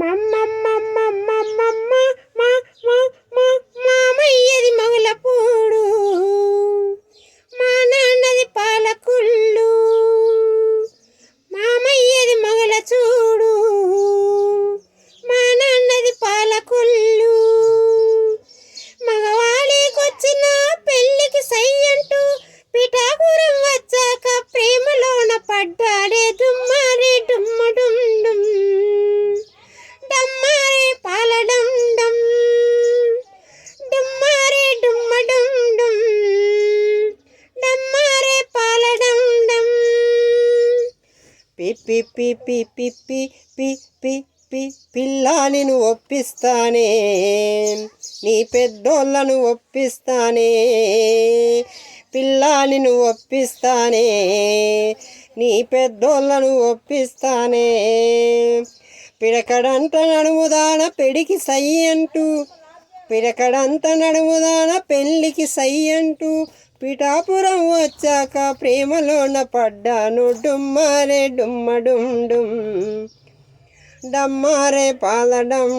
মাম্মা పి పి పి పి పి పి పి పి పి పిల్లానిను ఒప్పిస్తానే. నీ పెద్దోళ్ళను ఒప్పిస్తానే. పిల్లానిను ఒప్పిస్తానే. నీ పెద్దోళ్ళను ఒప్పిస్తానే. పిడకడంట నడుముదాన పెడికి సై అంటూ పిరకడంత నడుముదాన పెళ్ళికి సై అంటూ పిఠాపురం వచ్చాక ప్రేమలోన పడ్డాను. డుమ్మారే డుమ్మ డుమ్ డుమ్. డమ్మారే పాల డమ్